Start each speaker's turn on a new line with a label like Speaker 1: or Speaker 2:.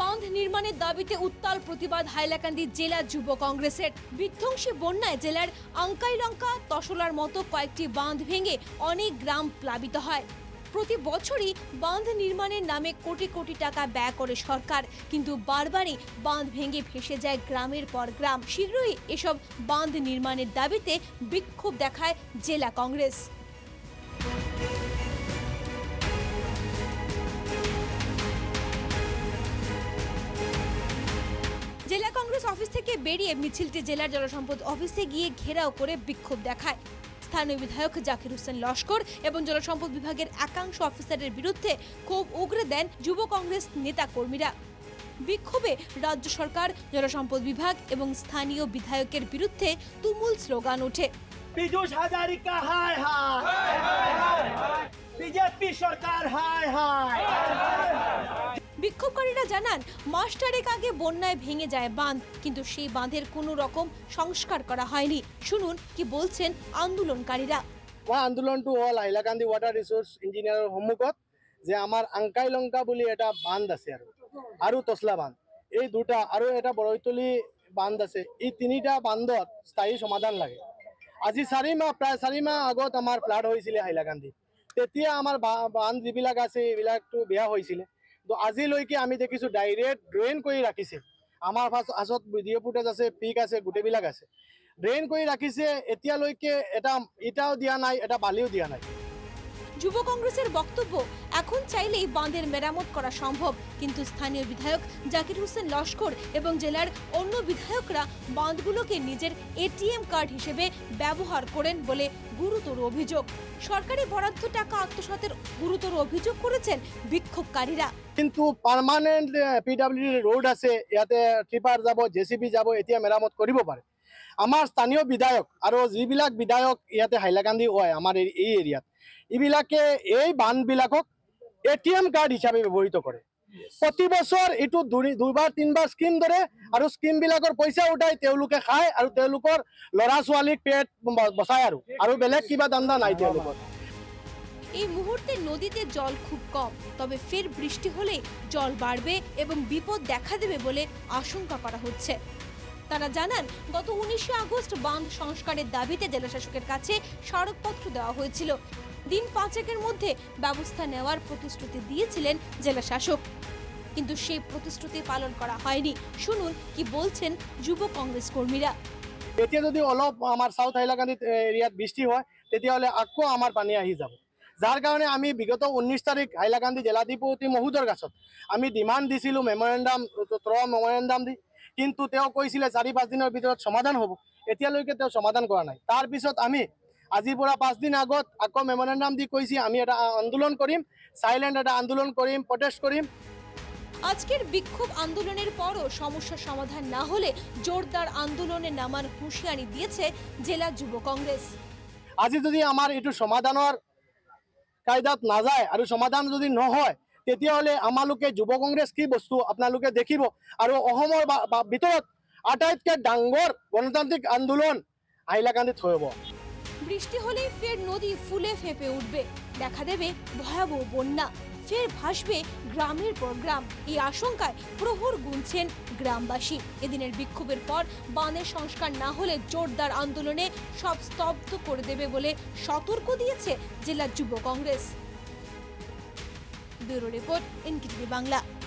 Speaker 1: বাঁধ নির্মাণের দাবিতে উত্তাল প্রতিবাদ হাইলাকান্দি জেলা যুব কংগ্রেসের। বিধ্বংসী বন্যায় জেলার আঙ্কাইলঙ্কা তসলার মতো কয়েকটি বাঁধ ভেঙে অনেক গ্রাম প্লাবিত হয়। প্রতি বছরই বাঁধ নির্মাণের নামে কোটি কোটি টাকা ব্যয় করে সরকার, কিন্তু বারবারই বাঁধ ভেঙে ভেসে যায় গ্রামের পর গ্রাম। শীঘ্রই এসব বাঁধ নির্মাণের দাবিতে বিক্ষোভ দেখায় জেলা কংগ্রেস। বেরিয়ে মিছিলটি জেলার জলসম্পদ অফিসে গিয়ে ঘেরাও করে বিক্ষোভ দেখায়। স্থানীয় বিধায়ক জাকির হোসেন লস্কর এবং জলসম্পদ বিভাগের একাংশ অফিসারের বিরুদ্ধে ক্ষোভ উগরে দেন যুব কংগ্রেস নেতা কর্মীরা বিক্ষোভে রাজ্য সরকার জলসম্পদ বিভাগ এবং স্থানীয় বিধায়কের বিরুদ্ধে তুমুল স্লোগান ওঠে।
Speaker 2: পীযুষ হাজারিকা হায় হায়। বিজেপি সরকার হায় হায়।
Speaker 1: বিক্ষোভকারীরা জানান, মাস্টারেক আগে বন্যায় ভেঙে যায় বাঁধ, কিন্তু সেই বাঁধের কোনো রকম সংস্কার করা হয়নি। শুনুন কি বলছেন আন্দোলনকারীরা।
Speaker 3: মই আন্দোলনটো হ'ল হাইলাকান্দি ৱাটাৰ ৰিচোৰ্চ ইঞ্জিনিয়াৰৰ সন্মুখত যে আমাৰ আংকাই লংকা বুলি এটা বান্ধ আছে আৰু আৰু তছলা বান্ধ এই দুটা, আৰু এটা বৰৈতলি বান্ধ আছে, এই তিনিটা বান্ধত স্থায়ী সমাধান লাগে। আজি চাৰি মাহ, প্ৰায় চাৰি মাহ আগত আমাৰ ফ্লাড হৈছিলে হাইলাকান্দি তেতিয়া আমাৰ বা- বান্ধ যিবিলাক আছে এইবিলাকতো বেয়া হৈছিলে। তো আজিলৈকে আমি দেখিছোঁ ডাইৰেক্ট ড্ৰেইন কৰি ৰাখিছে। আমাৰ ফাৰ্ষ্ট ভিডিও ফুটেজ আছে পিক আছে, গোটেইবিলাক আছে। ড্ৰেইন কৰি রাখিছে এতিয়ালৈকে এটা ইটাও দিয়া নাই, এটা বালিও দিয়া নাই।
Speaker 1: যুব কংগ্রেসের বক্তব্য, এখন চাইলেই বাঁধের মেরামত করা সম্ভব। কিন্তু স্থানীয় বিধায়ক জাকির হোসেন লস্কর এবং জেলার অন্য বিধায়করা বাঁধগুলোকে নিজের এটিএম কার্ড হিসেবে ব্যবহার করেন বলে গুরুতর অভিযোগ। সরকারি বরাদ্দ টাকা আত্মসাতের গুরুতর অভিযোগ করেছেন বিক্ষোভকারীরা।
Speaker 3: কিন্তু পাৰ্মানেণ্ট পি ডাব্লিউ ডি আছে, ইয়াতে ট্ৰিপাৰ যাব জে চি বি যাব এতিয়া মেরামত করিব পাৰে আমাৰ স্থানীয় বিধায়ক আৰু যিবিলাক বিধায়ক ইয়াতে হাইলাকান্দি হয় আমাৰ এই এই এৰিয়াত এইবিলাকে এই বান্ধবিলাকক এ টি এম কাৰ্ড হিচাপে ব্যৱহৃত কৰে। প্ৰতি বছৰ এইটো তিনিবাৰ স্কিম ধৰে আৰু স্কিমবিলাকৰ পইচা উঠাই তেওঁলোকে খায় আৰু তেওঁলোকৰ ল'ৰা ছোৱালীক পেট ব- বচায় আৰু আৰু বেলেগ কিবা দান্দা নাই তেওঁলোকৰ।
Speaker 1: এই মুহূর্তে নদীতে জল খুব কম তবে ফের বৃষ্টি হলে জল বাড়বে এবং বিপদ দেখা দেবে বলে আশঙ্কা করা হচ্ছে। তারা জানান, গত উনিশে আগস্ট বাঁধ সংস্কারের দাবিতে জেলাশাসকের কাছে স্মারকপত্র দেওয়া হয়েছিল। দিন পাঁচেকের মধ্যে ব্যবস্থা নেওয়ার প্রতিশ্রুতি দিয়েছিলেন জেলা শাসক কিন্তু সেই প্রতিশ্রুতি পালন করা হয়নি। শুনুন কি বলছেন যুব কংগ্রেস কর্মীরা।
Speaker 3: এতিয়া যদি অলপ আমাৰ চাউথ হাইলাকান্দি এৰিয়াত বৃষ্টি হয়, তেতিয়াহ'লে আকৌ আমাৰ পানী আহি যাব। যাৰ কাৰণে আমি বিগত ঊনৈছ তাৰিখ হাইলাকান্দি জিলাধিপতি মহোদয়ৰ কাছত আমি ডিমাণ্ড দিছিলোঁ, মেমৰেণ্ডাম ত্ৰ মেমৰেণ্ডাম দি। কিন্তু তেওঁ কৈছিলে চাৰি পাঁচদিনৰ ভিতৰত সমাধান হ'ব। এতিয়ালৈকে তেওঁ সমাধান কৰা নাই। তাৰপিছত আমি আজিৰ পৰা পাঁচদিন আগত আকৌ মেমৰেণ্ডাম দি কৈছে আমি এটা আন্দোলন কৰিম চাইলেণ্ট এটা আন্দোলন কৰিম প্ৰটেষ্ট কৰিম।
Speaker 1: আজকের বিক্ষোভ আন্দোলনের পরও সমস্যার সমাধান না হলে জোরদার আন্দোলনে নামার হুঁশিয়ারি দিয়েছে জেলা যুব কংগ্রেস।
Speaker 3: আজি যদি আমাৰ এইটো সমাধানৰ কায়দাত নাযায় আৰু সমাধান যদি নহয় তেতিয়াহ'লে আমালোকে যুৱ কংগ্ৰেছ কি বস্তু আপোনালোকে দেখিব? আৰু অসমৰ ভিতৰত আটাইতকৈ ডাঙৰ গণতান্ত্ৰিক আন্দোলন হাইলাকান্দিত হ'ব।
Speaker 1: বৃষ্টি হলেই ফের নদী ফুলে ফেপে উঠবে। দেখা দেবে ভয়াবহ বন্যা। ফের ভাসবে গ্রামের পর গ্রাম এই আশঙ্কায় প্রহর গুনছেন গ্রামবাসী। এদিনের বিক্ষোভের পর বানের সংস্কার না হলে জোরদার আন্দোলনে সব স্তব্ধ করে দেবে বলে সতর্ক দিয়েছে জেলা যুব Congress. Bureau Report, Inkitri Bangla.